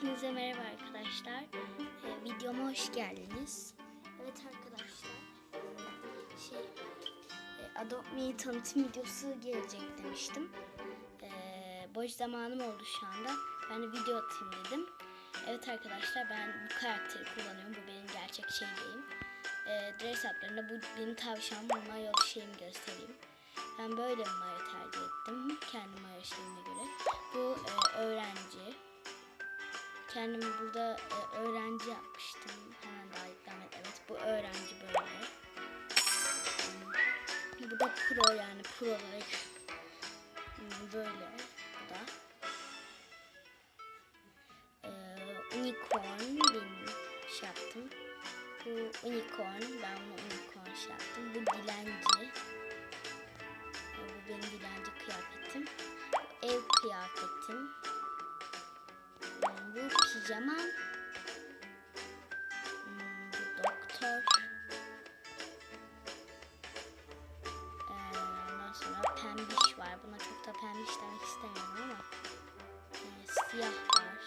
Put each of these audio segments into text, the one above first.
Hepinize merhaba arkadaşlar. Ee, videoma hoş geldiniz. Evet arkadaşlar. Şey, e, Adopt Me tanıtım videosu gelecek demiştim. Ee, boş zamanım oldu şu anda. Ben de video atayım dedim. Evet arkadaşlar ben bu karakteri kullanıyorum. Bu benim gerçek şeyim. Ee, dress uplarında bu benim tavşan bu mayo şeyimi göstereyim. Ben böyle bir mayo tercih ettim. Kendi mayo şeyime göre. Bu e, öğrenci. Kendim burada e, öğrenci yapmıştım. Hemen daha yüklemek. Evet bu öğrenci böyle. Hmm, Bu da pro yani pro olarak Hmm, böyle. Bu da. Ee, unicorn benim şey yaptım. Bu unicorn. Ben bunu unicorn şey yaptım. Bu dilenci. Ee, Bu benim dilenci kıyafetim. Bu ev kıyafetim. Pijama. Hmm, doktor. Ee, Ondan sonra pembiş var. Buna çok da pembiş demek istemiyorum ama. Ee, siyah var.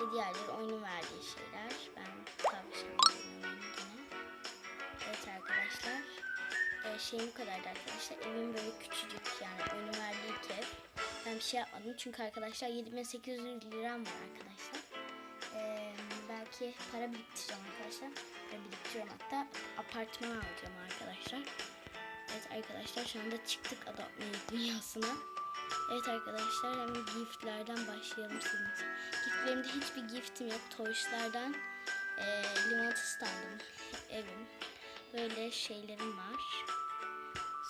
Ve diğerleri oyunun verdiği şeyler. Ben tavşan. Evet arkadaşlar. Ee, şeyim bu kadardı arkadaşlar. Evim böyle küçücük yani oyunun verdiği ev. Ben bir şey yapmadım çünkü arkadaşlar 7800 liram var arkadaşlar. Ee, belki para biriktireceğim arkadaşlar. Para biriktiriyorum hatta apartman alacağım arkadaşlar. Evet arkadaşlar şu anda çıktık Me dünyasına. Evet arkadaşlar hemen giftlerden başlayalım sizin için. Giftlerimde hiçbir giftim yok. Toys'lardan e, limonata standım, evim. Böyle şeylerim var.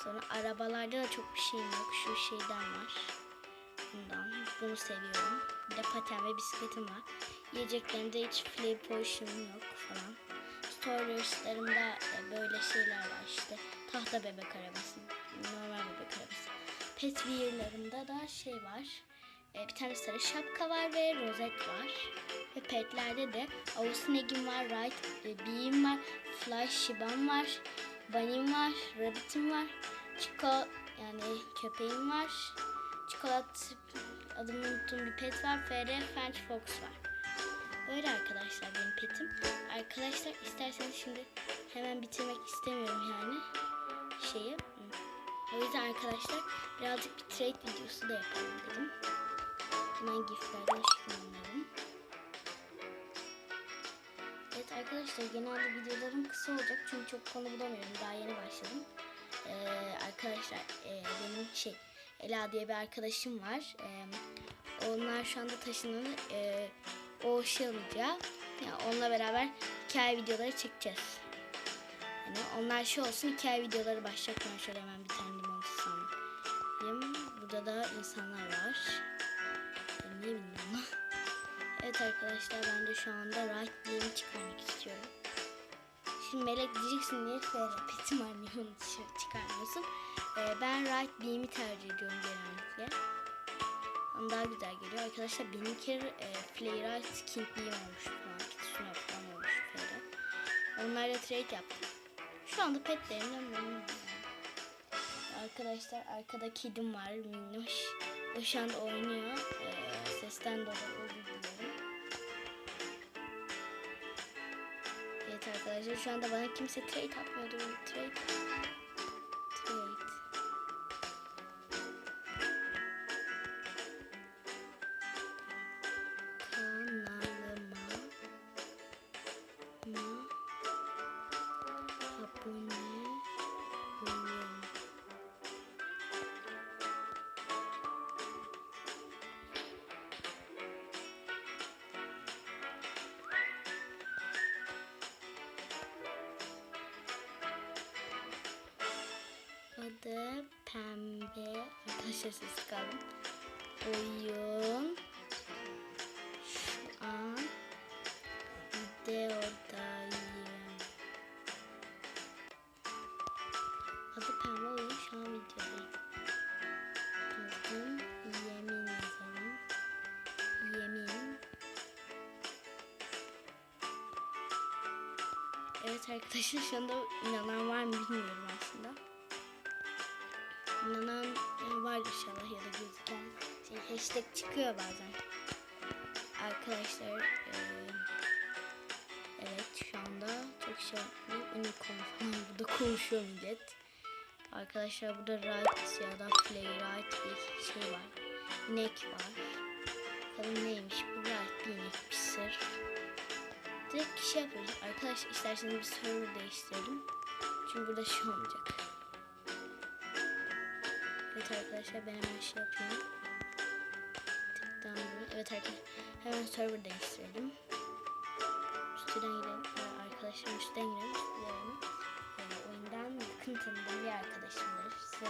Sonra arabalarda da çok bir şeyim yok. Şu şeyden var. Bundan. Bunu seviyorum. Bir de paten ve bisikletim var. Yiyeceklerimde hiç flame potion yok falan. Storage'larımda böyle şeyler var işte. Tahta bebek arabası, normal bebek arabası. Pet Wear'larımda da şey var. E, bir tane sarı şapka var ve rozet var. Ve petlerde de Avusnegim var, Right, e, Beam var, Fly Shibam var, Bunny'm var, Rabbit'im var, Chico yani köpeğim var. Çikolat adını unuttuğum bir pet var. FR French Fox var. Böyle arkadaşlar benim petim. Arkadaşlar isterseniz şimdi hemen bitirmek istemiyorum yani şeyi. O yüzden arkadaşlar birazcık bir trade videosu da yapalım dedim. Hemen giftlerden şıklanalım. Evet arkadaşlar genelde videolarım kısa olacak çünkü çok konu bulamıyorum. Daha yeni başladım. Ee, arkadaşlar e, benim şey Ela diye bir arkadaşım var. Ee, onlar şu anda taşınan e, o şey alacak. Yani onunla beraber hikaye videoları çekeceğiz. Yani onlar şey olsun hikaye videoları başlayacak. Ben şöyle hemen bir tane limon sanayım. Burada da insanlar var. Bilmiyorum ama. Evet arkadaşlar ben de şu anda right diyelim çıkarmak istiyorum. Şimdi melek diyeceksin niye ferepetim var niye onu çıkarmıyorsun. Ee, ben right beam'i tercih ediyorum genellikle. Ama daha güzel geliyor. Arkadaşlar benimki e, Playwright King Beam olmuş falan. Şuna falan olmuş böyle. Onlarla trade yaptım. Şu anda petlerimden memnunum. Arkadaşlar arkada kedim var minnoş. O oynuyor. Ee, sesten dolayı özür dilerim. Evet arkadaşlar şu anda bana kimse trade atmıyordu. Trade. Adı pembe oyun şu an videodayım. Yemin yazalım. Yemin. Evet arkadaşlar şu anda inanan var mı bilmiyorum aslında. İnanan e, var inşallah ya da gözüken şey, hashtag çıkıyor bazen. Arka arkadaşlar eee, evet şu anda çok şey unicorn falan burada konuşuyor millet. Arkadaşlar burada right ya da play right bir şey var. İnek var. Bakalım neymiş bu right bir inek bir sır. Direkt şey yapıyoruz. Arkadaşlar isterseniz bir server değiştirelim. Çünkü burada şey olmayacak. Evet arkadaşlar ben hemen şey yapayım. Tıklandım. Evet arkadaşlar hemen server değiştirelim. Üstüden girelim. Ee, Arkadaşlar üstten girelim. Üstüden ee, tanıdığım bir arkadaşımdır. Size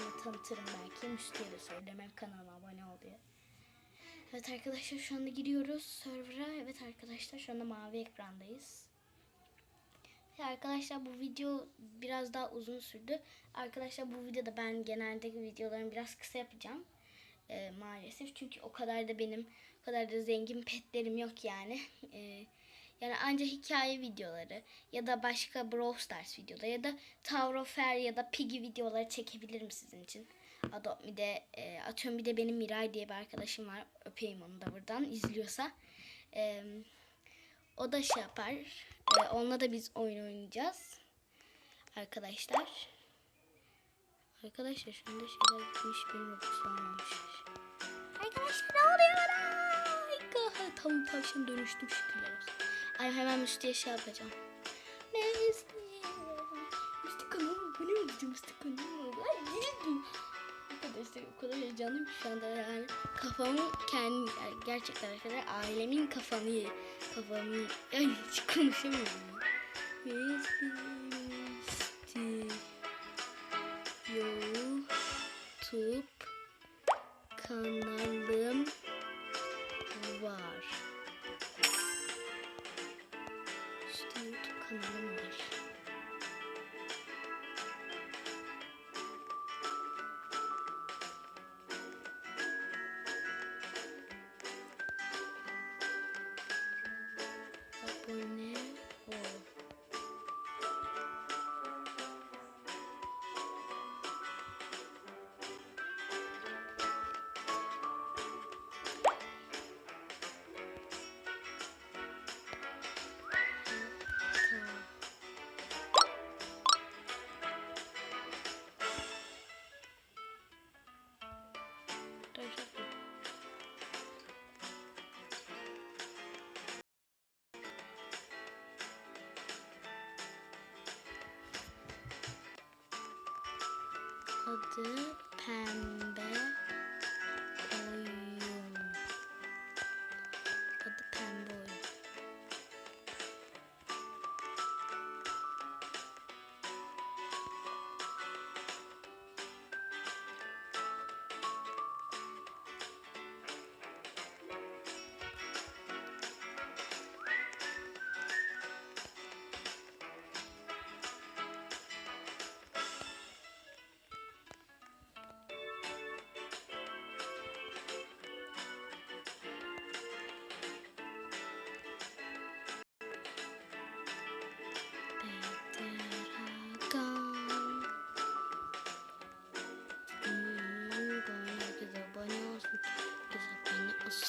onu tanıtırım belki. Müsti'ye de söylerim. Kanalıma abone ol diye. Evet arkadaşlar şu anda giriyoruz server'a. Evet arkadaşlar şu anda mavi ekrandayız. Ve arkadaşlar bu video biraz daha uzun sürdü. Arkadaşlar bu videoda ben genelde videolarımı biraz kısa yapacağım. Ee, maalesef çünkü o kadar da benim o kadar da zengin petlerim yok yani. Ee, yani ancak hikaye videoları ya da başka Brawl Stars videoları ya da Tower of Fair ya da Piggy videoları çekebilirim sizin için. Adopt Me de e, atıyorum bir de benim Miray diye bir arkadaşım var. Öpeyim onu da buradan izliyorsa. E, o da şey yapar. E, onunla da biz oyun oynayacağız. Arkadaşlar. Arkadaşlar şu anda şeyler gitmiş benim okusanmamış. Arkadaşlar ne oluyor Tam tavşan dönüştüm şükürler olsun. Ay hemen Müslü'ye şey yapacağım. Müslü. Müslü kanalı ne oldu Müslü kanalı? Ay girdim. Arkadaşlar o kadar heyecanlıyım şu anda yani kafamı kendi yani gerçekten arkadaşlar ailemin kafamı kafamı ay hiç konuşamıyorum. ya.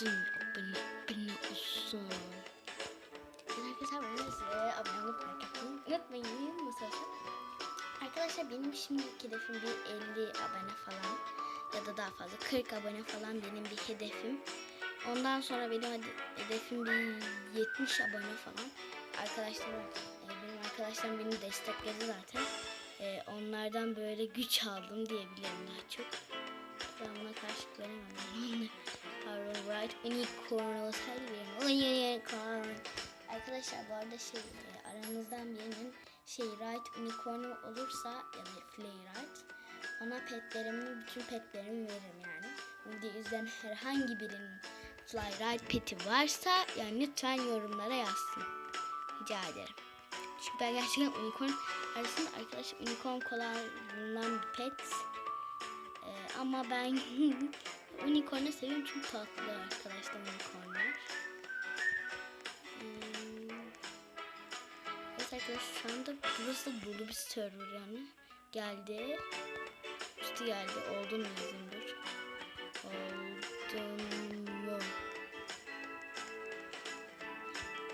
Olsun. Abone, abone olsun. Ben herkes abone olup like atmayı unutmayın. Nasıl olsa. Arkadaşlar benim şimdiki hedefim bir 50 abone falan ya da daha fazla 40 abone falan benim bir hedefim. Ondan sonra benim hede- hedefim bir 70 abone falan. Arkadaşlarım, e, benim arkadaşlarım beni destekledi zaten. E, onlardan böyle güç aldım diyebilirim daha çok. Ben buna karşılık veremem. Right unicorn olsaydı bir unicorn. Arkadaşlar bu arada şey e, aranızdan birinin şey right unicorn olursa ya da play right ona petlerimi bütün petlerimi veririm yani. Bu yüzden herhangi birinin fly right peti varsa yani lütfen yorumlara yazsın. Rica ederim. Çünkü ben gerçekten unicorn arasında arkadaşlar unicorn kolay bulunan bir pet. Ee, ama ben unicorn'u seviyorum çünkü tatlı arkadaşlar unicornlar. Hmm. Evet arkadaşlar şu anda burası da dolu bir server yani. Geldi. Üstü geldi. Oldun mu. Oldun mu?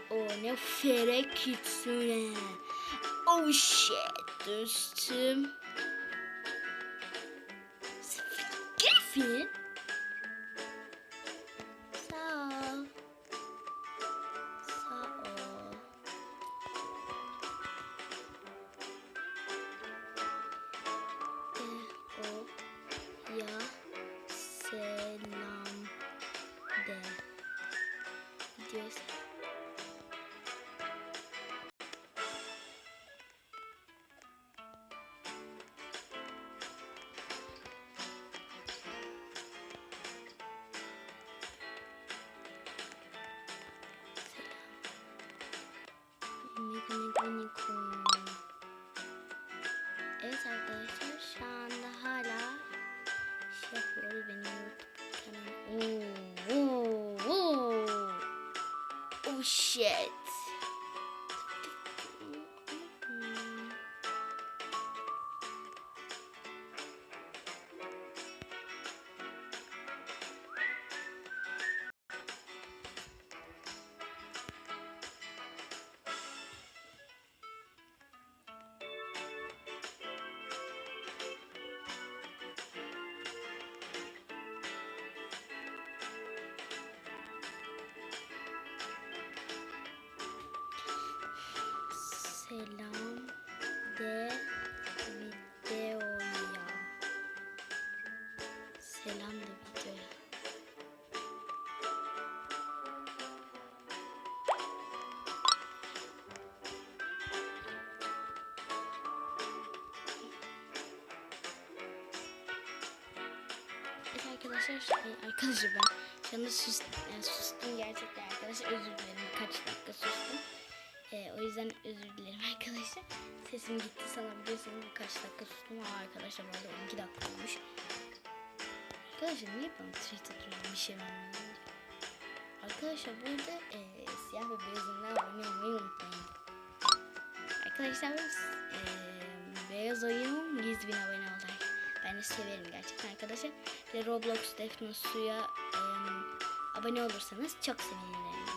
O ne fere kitsune. Oh shit dostum. Griffin. Oh shit. Arkadaşlar, ben anda sus, yani sustum gerçekten arkadaşlar özür dilerim kaç dakika sustum. Ee, o yüzden özür dilerim arkadaşlar. Sesim gitti sanabiliyorsunuz birkaç dakika sustum ama arkadaşlar bu arada 12 dakika olmuş. Arkadaşlar niye bana tweet atıyorsun bir şey vermiyorum. Arkadaşlar burada e, siyah ve beyazından abone olmayı unutmayın. Arkadaşlar e, beyaz oyun 100 bin abone. Ben de severim gerçekten arkadaşlar. Ve Roblox Defne Su'ya e, abone olursanız çok sevinirim.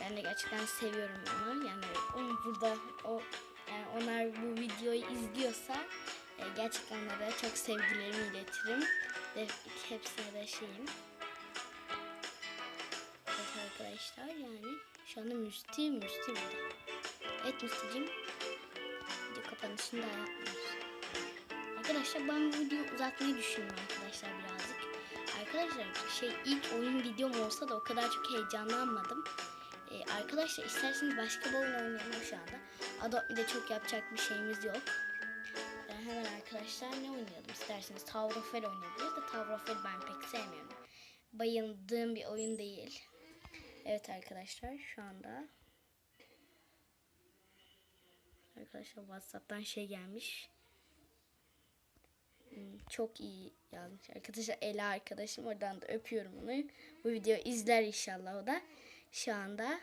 Ben de gerçekten seviyorum onu. Yani onu burada o yani onlar bu videoyu izliyorsa e, gerçekten onlara çok sevgilerimi iletirim. Ve hepsine de şeyim. Evet arkadaşlar yani şu anda Müsti Müsti burada. Evet Müsti'cim video kapanışını da yapmıyoruz. Arkadaşlar ben bu videoyu uzatmayı düşünüyorum arkadaşlar birazcık. Arkadaşlar şey ilk oyun videom olsa da o kadar çok heyecanlanmadım. Ee, arkadaşlar isterseniz başka bir oyun oynayalım şu anda. Adobe'de çok yapacak bir şeyimiz yok. Ben hemen arkadaşlar ne oynayalım isterseniz Tower of Hell oynayabiliriz de Tower of Hell ben pek sevmiyorum. Bayıldığım bir oyun değil. Evet arkadaşlar şu anda Arkadaşlar Whatsapp'tan şey gelmiş. Çok iyi yazmış. Arkadaşlar Ela arkadaşım oradan da öpüyorum onu. Bu videoyu izler inşallah o da. Şu anda.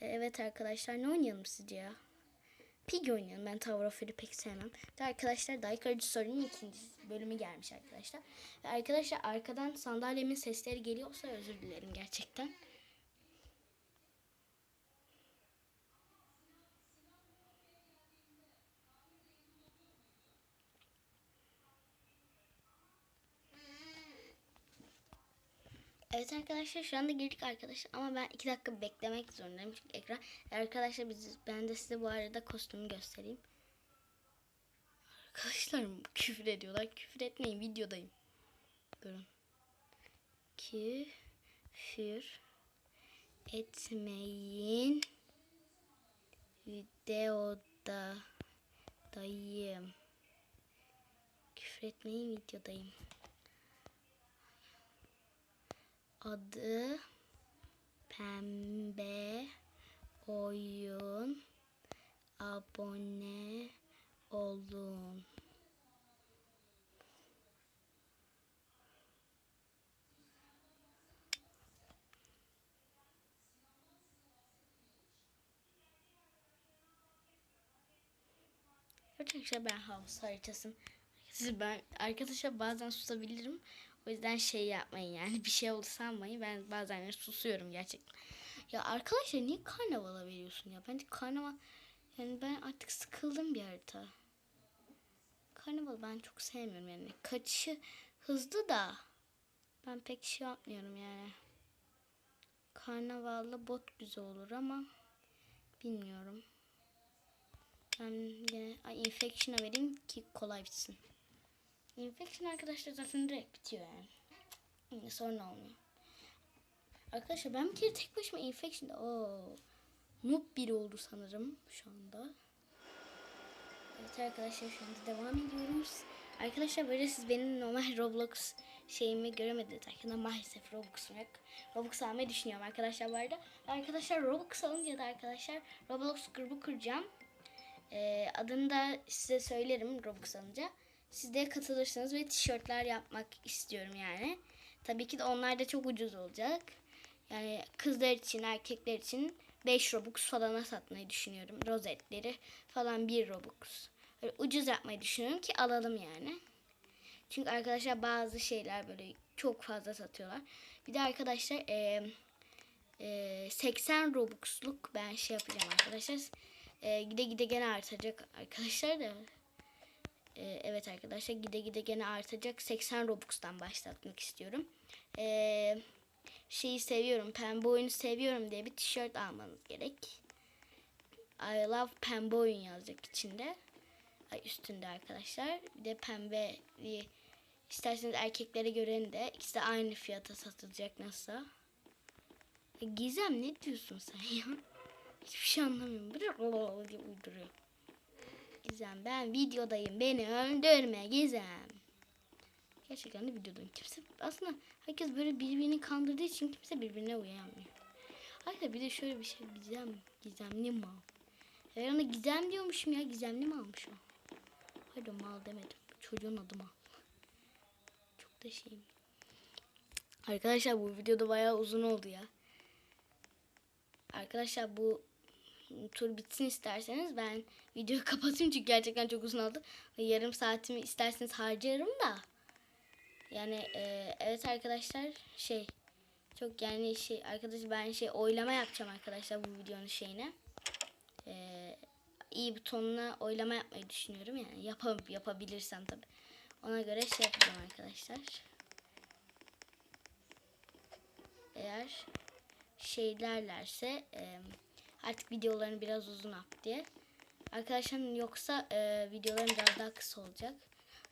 Evet arkadaşlar ne oynayalım sizce ya? Pig oynayalım. Ben Tower of Hell'i pek sevmem. Ve arkadaşlar Daykarıcı sorunun ikinci bölümü gelmiş arkadaşlar. Ve arkadaşlar arkadan sandalyemin sesleri geliyorsa özür dilerim gerçekten. Evet arkadaşlar şu anda girdik arkadaşlar ama ben iki dakika beklemek zorundayım çünkü ekran. Arkadaşlar biz, ben de size bu arada kostümü göstereyim. Arkadaşlar küfür ediyorlar. Küfür etmeyin videodayım. Durun. Küfür etmeyin. Videoda dayım. Küfür etmeyin videodayım. Adı Pembe Oyun Abone olun. Arkadaşlar ben havuz haritasım. Siz ben arkadaşlar bazen susabilirim. O yüzden şey yapmayın yani bir şey oldu sanmayın. Ben bazen susuyorum gerçekten. Ya arkadaşlar niye karnavala veriyorsun ya? Bence karnaval yani ben artık sıkıldım bir harita. Karnaval ben çok sevmiyorum yani. Kaçışı hızlı da ben pek şey yapmıyorum yani. Karnavalla bot güzel olur ama bilmiyorum. Ben yine infection'a vereyim ki kolay bitsin. Infection arkadaşlar zaten direkt bitiyor yani. Yine sorun olmuyor. Arkadaşlar ben bir kere tek başıma infection'da ooo noob biri oldu sanırım şu anda. Evet arkadaşlar şu anda devam ediyoruz. Arkadaşlar böyle siz benim normal Roblox şeyimi göremediniz. Arkadaşlar maalesef Roblox'um yok. Roblox almayı düşünüyorum arkadaşlar bu arada. Arkadaşlar Roblox alınca da arkadaşlar Roblox grubu kuracağım. Ee, adını da size söylerim Roblox alınca. Siz de katılırsınız ve tişörtler yapmak istiyorum yani. Tabii ki de onlar da çok ucuz olacak. Yani kızlar için, erkekler için 5 Robux falana satmayı düşünüyorum. Rozetleri falan 1 Robux. Böyle ucuz yapmayı düşünüyorum ki alalım yani. Çünkü arkadaşlar bazı şeyler böyle çok fazla satıyorlar. Bir de arkadaşlar e, e, 80 Robux'luk ben şey yapacağım arkadaşlar. E, gide gide gene artacak arkadaşlar da. E, evet arkadaşlar gide gide gene artacak. 80 Robux'tan başlatmak istiyorum. Eee şeyi seviyorum, pembe oyunu seviyorum diye bir tişört almanız gerek. I love pembe oyun yazacak içinde. Ay üstünde arkadaşlar. Bir de pembe bir isterseniz erkeklere göre de ikisi de aynı fiyata satılacak nasıl? Gizem ne diyorsun sen ya? Hiçbir şey anlamıyorum. Böyle diye uyduruyor. Gizem ben videodayım. Beni öldürme Gizem. Gerçekten de videodayım. Kimse aslında herkes böyle birbirini kandırdığı için kimse birbirine uyanmıyor. Arkadaşlar bir de şöyle bir şey gizem gizemli mal. Ben ona gizem diyormuşum ya gizemli malmış o. Hayır mal demedim. Çocuğun adı mal. Çok da şeyim. Arkadaşlar bu videoda bayağı uzun oldu ya. Arkadaşlar bu tur bitsin isterseniz ben videoyu kapatayım çünkü gerçekten çok uzun oldu. Yarım saatimi isterseniz harcarım da. Yani e, evet arkadaşlar şey çok yani şey arkadaşlar ben şey oylama yapacağım arkadaşlar bu videonun şeyine. E, iyi butonuna oylama yapmayı düşünüyorum yani yapab yapabilirsem tabi. Ona göre şey yapacağım arkadaşlar. Eğer şeylerlerse e, artık videolarını biraz uzun yap diye. Arkadaşlar yoksa e, videolarım biraz daha kısa olacak.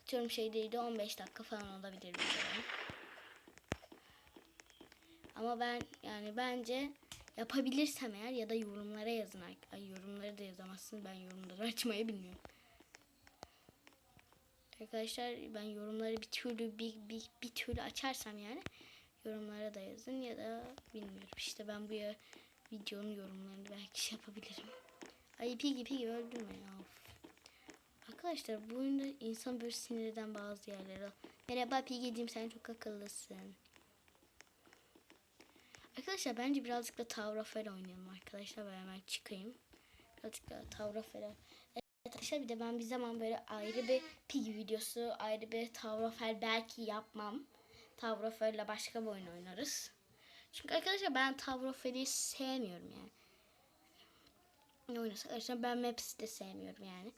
Atıyorum şey değil de 15 dakika falan olabilir videolarım. Ama ben yani bence yapabilirsem eğer ya da yorumlara yazın. Ay yorumları da yazamazsın. Ben yorumları açmayı bilmiyorum. Arkadaşlar ben yorumları bir türlü bir, bir, bir türlü açarsam yani yorumlara da yazın ya da bilmiyorum. İşte ben bu ya, videonun yorumlarını belki şey yapabilirim. Ay pigi pigi öldürme ya. Arkadaşlar bu oyunda insan böyle sinirden bazı yerlere. Merhaba Piggy'cim sen çok akıllısın. Arkadaşlar bence birazcık da Tavrafer oynayalım arkadaşlar. Ben hemen çıkayım. Birazcık da Tavrafer. Evet arkadaşlar bir de ben bir zaman böyle ayrı bir Piggy videosu, ayrı bir Tavrafer belki yapmam. Tavrafer'le başka bir oyun oynarız. Çünkü arkadaşlar ben Tavrafer'i sevmiyorum yani. Ne oynasak arkadaşlar ben Maps'i de sevmiyorum yani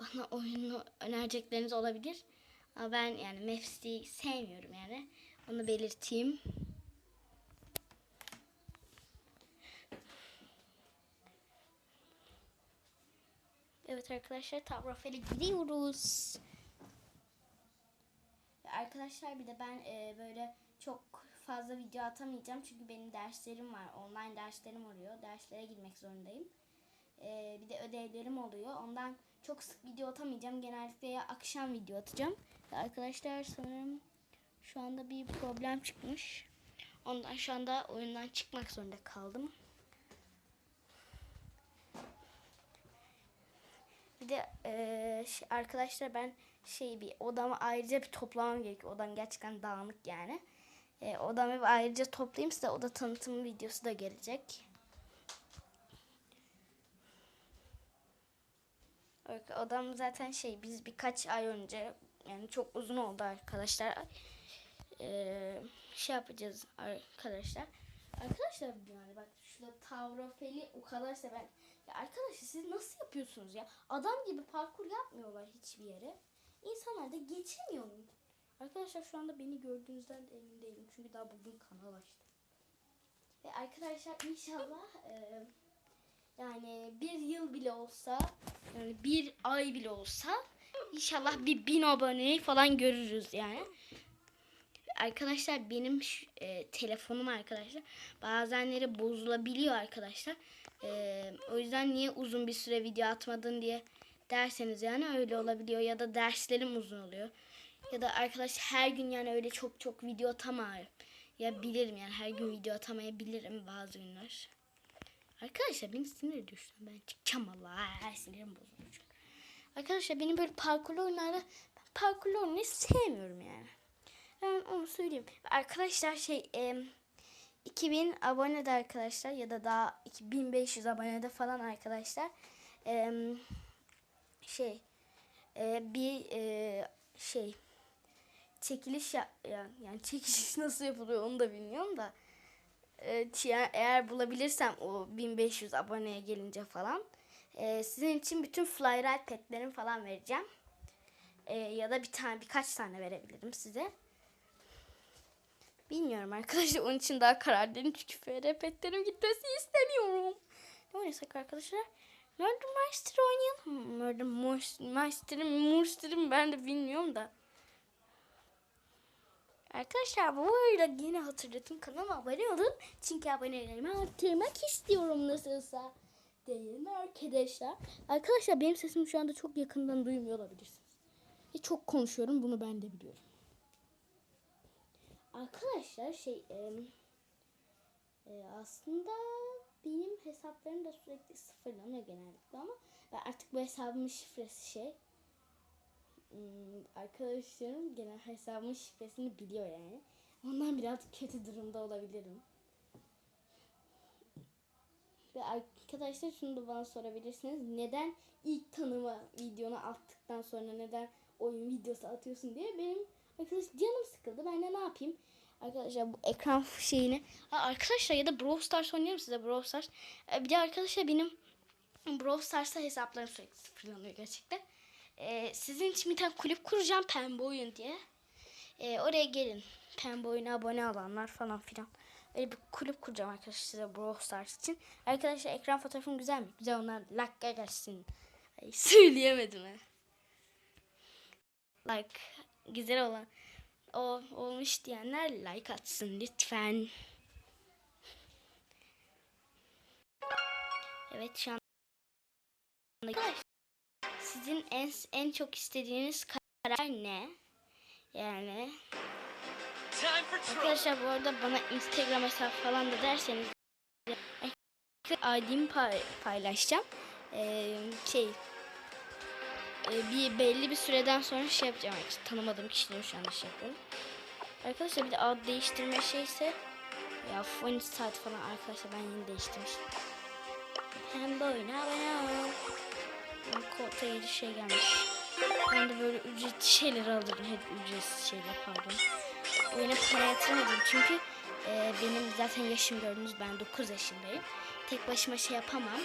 bana oyunu önerecekleriniz olabilir. Ama ben yani Maps'i sevmiyorum yani. Onu belirteyim. Evet arkadaşlar Tavrafel'e gidiyoruz. Arkadaşlar bir de ben e, böyle çok fazla video atamayacağım. Çünkü benim derslerim var. Online derslerim oluyor. Derslere girmek zorundayım. E, bir de ödevlerim oluyor. Ondan çok sık video atamayacağım. Genellikle ya akşam video atacağım. Arkadaşlar sanırım şu anda bir problem çıkmış. Ondan şu anda oyundan çıkmak zorunda kaldım. Bir de e, şey, arkadaşlar ben şey bir odamı ayrıca bir toplamam gerekiyor. Odam gerçekten dağınık yani. E, odamı ayrıca toplayayım size oda tanıtım videosu da gelecek. Odam zaten şey biz birkaç ay önce yani çok uzun oldu arkadaşlar. e, şey yapacağız arkadaşlar. Arkadaşlar yani bak şurada tavrofeli o kadar seven. Ya arkadaşlar siz nasıl yapıyorsunuz ya? Adam gibi parkur yapmıyorlar hiçbir yere. İnsanlar da geçemiyor mu? Arkadaşlar şu anda beni gördüğünüzden de emin değilim. Çünkü daha bugün kanal açtım. Ve arkadaşlar inşallah e, yani bir yıl bile olsa yani bir ay bile olsa inşallah bir bin aboneyi falan görürüz yani. Arkadaşlar benim e, telefonum arkadaşlar bazenleri bozulabiliyor arkadaşlar. E, o yüzden niye uzun bir süre video atmadın diye derseniz yani öyle olabiliyor ya da derslerim uzun oluyor. Ya da arkadaş her gün yani öyle çok çok video atamıyorum. Ya bilirim yani her gün video atamayabilirim bazı günler. Arkadaşlar beni sinir an. Ben çıkacağım Allah. Her sinirim bozulacak. Arkadaşlar benim böyle parkurlu oyunlarda parkurlu oyunları sevmiyorum yani. Ben onu söyleyeyim. Arkadaşlar şey em, 2000 abonede arkadaşlar ya da daha 2500 abonede falan arkadaşlar em, şey e, bir e, şey çekiliş ya, ya- yani çekiliş nasıl yapılıyor onu da bilmiyorum da e, eğer bulabilirsem o 1500 aboneye gelince falan e, sizin için bütün flyride petlerim falan vereceğim. E, ya da bir tane birkaç tane verebilirim size. Bilmiyorum arkadaşlar onun için daha karar değilim çünkü FR petlerim gitmesi istemiyorum. Ne oynasak arkadaşlar? Murder Master oynayalım. Murder Master'ı Master'ı ben de bilmiyorum da. Arkadaşlar bu arada yine hatırlatın kanalıma abone olun. Çünkü abonelerimi arttırmak istiyorum nasılsa. Değil mi arkadaşlar? Arkadaşlar benim sesimi şu anda çok yakından duymuyor olabilirsiniz. Ve çok konuşuyorum bunu ben de biliyorum. Arkadaşlar şey em, e, aslında benim hesaplarım da sürekli sıfırlanıyor genellikle ama ben artık bu hesabımın şifresi şey arkadaşlarım genel hesabımın şifresini biliyor yani. Ondan biraz kötü durumda olabilirim. Ve arkadaşlar şunu da bana sorabilirsiniz. Neden ilk tanıma videonu attıktan sonra neden oyun videosu atıyorsun diye benim arkadaş canım sıkıldı. Ben de ne yapayım? Arkadaşlar bu ekran şeyini arkadaşlar ya da Brawl Stars oynayayım size Brawl Stars. Ee, Bir de arkadaşlar benim Brawl Stars'ta hesaplarım sürekli sıfırlanıyor gerçekten. Ee, sizin için bir tane kulüp kuracağım pembe oyun diye. Ee, oraya gelin. Pembe oyuna abone olanlar falan filan. Öyle bir kulüp kuracağım arkadaşlar size Brawl Stars için. Arkadaşlar ekran fotoğrafım güzel mi? Güzel onlar like gelsin. Ay, söyleyemedim ha. Like güzel olan o olmuş diyenler like atsın lütfen. Evet şu an sizin en en çok istediğiniz karar ne? Yani arkadaşlar bu arada bana Instagram hesabı falan da derseniz ID'mi pay- paylaşacağım. Ee, şey e, bir belli bir süreden sonra şey yapacağım. Yani tanımadığım kişileri şu anda şey yapıyorum. Arkadaşlar bir de ad değiştirme şeyse ya 12 saat falan arkadaşlar ben yeni değiştirmiştim. Hem de oyuna Koltuğa yeni şey gelmiş. Ben de böyle ücretli şeyler alırım. Hep ücretsiz şeyler pardon. Oyuna para yatırmadım çünkü e, benim zaten yaşım gördünüz ben 9 yaşındayım. Tek başıma şey yapamam.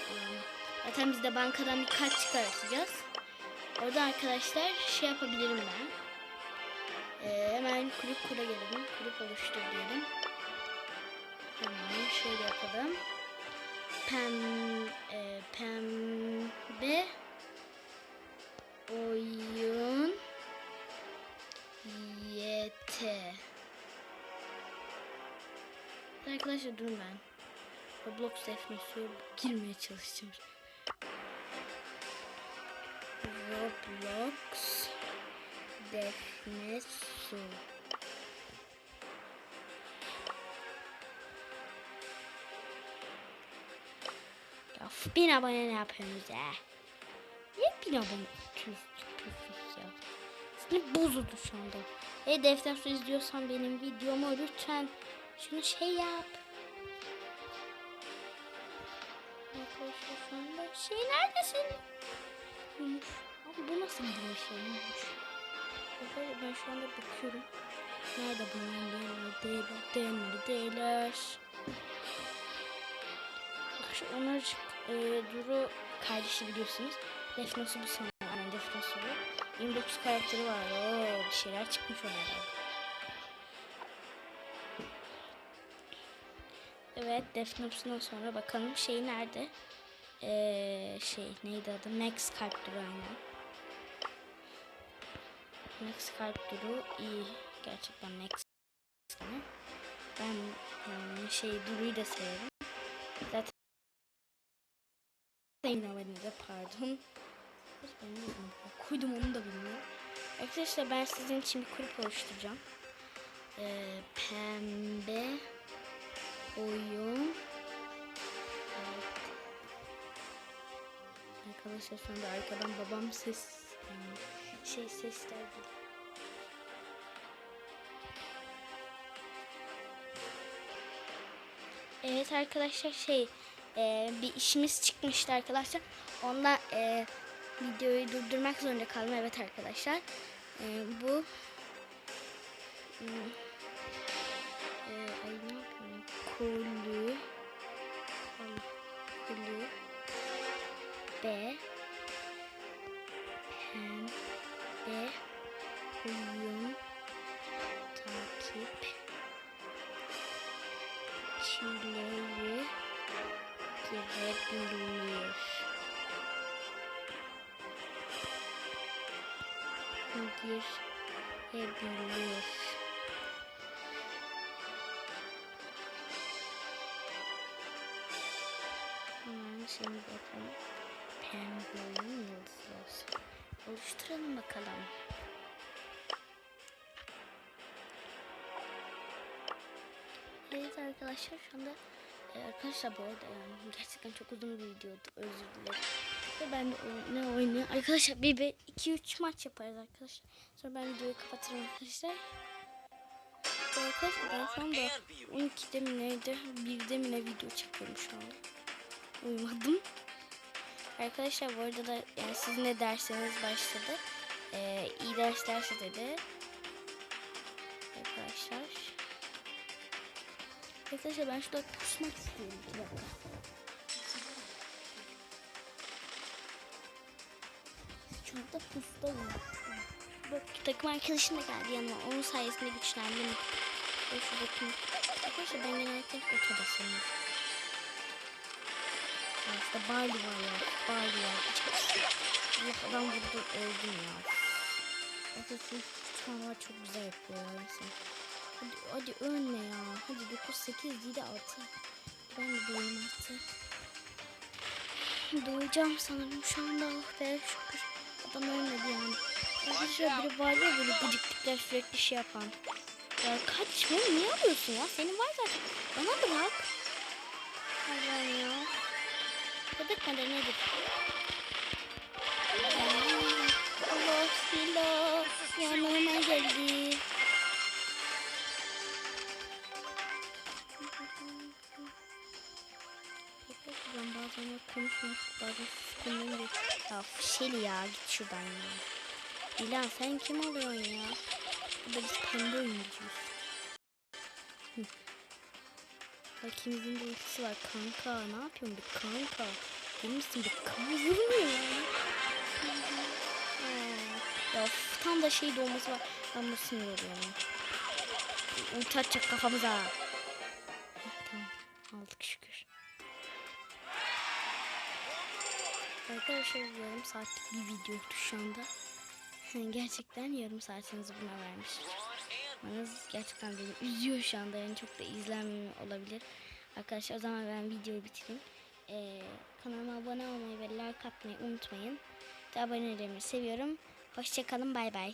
Zaten biz de bankadan bir kart çıkartacağız. Orada arkadaşlar şey yapabilirim ben. E, hemen kulüp kura gelelim. Kulüp oluştur diyelim. Hemen şöyle yapalım. Pem, e, pembe oyun YT Arkadaşlar durun ben Roblox defnesine girmeye çalışacağım. Roblox f- bin abone ne yapıyorsunuz ya? Niye bin abone yapıyorsunuz ya? Sinir bozuldu şu anda. Defter su izliyorsan benim videomu lütfen şunu şey yap. Arkadaşlar şu anda şey neredesin? Abi bu nasıl bir şey? Arkadaşlar ben şu anda bakıyorum. Nerede bu? Neredeler? Neredeler? Bak şu Onur e, Duru kardeşi biliyorsunuz. Defnosu bu sanırım. Aynen Bu. 29 karakteri var. Oo, bir şeyler çıkmış onlardan. Evet Defnos'undan sonra bakalım şey nerede? Ee, şey neydi adı? Max Kalp Duru aynen. Max Kalp Duru iyi. Gerçekten Max. Ben yani şey Duru'yu da severim. Zaten Zeynep'in de koydum onu da bilmiyorum. Arkadaşlar ben sizin için bir kulüp oluşturacağım. Ee, pembe oyun Evet. Arkadaşlar şu anda arkadan babam ses şey sesler geliyor. Evet arkadaşlar şey e, bir işimiz çıkmıştı arkadaşlar. Ondan e, videoyu durdurmak zorunda kaldım. Evet arkadaşlar. E, bu hmm, Girebilir. Hemen şimdi bakalım. Pembe oyun yıldızlar. Oluşturalım bakalım. Evet arkadaşlar şu anda e, arkadaşlar bu arada yani gerçekten çok uzun bir videodu özür dilerim. Ve ben de o- ne oynuyor? Arkadaşlar bir, bir iki üç maç yaparız arkadaşlar. Sonra ben videoyu kapatırım arkadaşlar. Arkadaşlar ben şu anda 12'de mi neydi? 1'de mi ne video çekiyorum şu anda. Uyumadım. Arkadaşlar bu arada da yani sizin de dersleriniz başladı. Ee, iyi derslerse dedi. Arkadaşlar. Arkadaşlar ben şurada pusmak istiyorum. Bir dakika. Şu anda pustayım. Bak takım arkadaşım da geldi yanıma. Onun sayesinde güçlendim. Ve şuradaki... Arkadaşlar ben genellikle otobasıyım. İşte Bali var ya. Bali var. Allah adam vurdu öldüm ya. Arkadaşlar tutmalar çok güzel yapıyor ya. Mesela. Hadi, hadi ölme ya. Hadi 9, 8, 7, 6. Ben de doyayım artık. Doyacağım sanırım şu anda. Oh be şükür. Adam ölmedi yani. Arkadaşlar biri var ya böyle gıcıklıklar sürekli şey yapan. Ya kaç beni niye alıyorsun ya? Senin var zaten. Bana bırak. Allah'ım ya. Mi de nedir? Allah silah yanıma geldi. Ben bazen öyle konuşmuyorum. Bazen sıkılınca. Ya Şeli ya git şuradan ya. Dilan sen kim oluyorsun ya? Burada biz pembe. Hı. Bak ikimizin de ultisi var kanka. Ne yapıyorsun bir kanka? Benim misin bir kanka? Ya. Tam da şey doğması var. Ben bunu sinir oluyorum. Ulti kafamıza. Arkadaşlar yarım saatlik bir video şu anda. Gerçekten yarım saatinizi buna vermiş. Bana gerçekten beni üzüyor şu anda yani çok da izlenmiyor olabilir. Arkadaşlar o zaman ben videoyu bitireyim. Ee, kanalıma abone olmayı ve like atmayı unutmayın. De abonelerimi seviyorum. Hoşçakalın bay bay.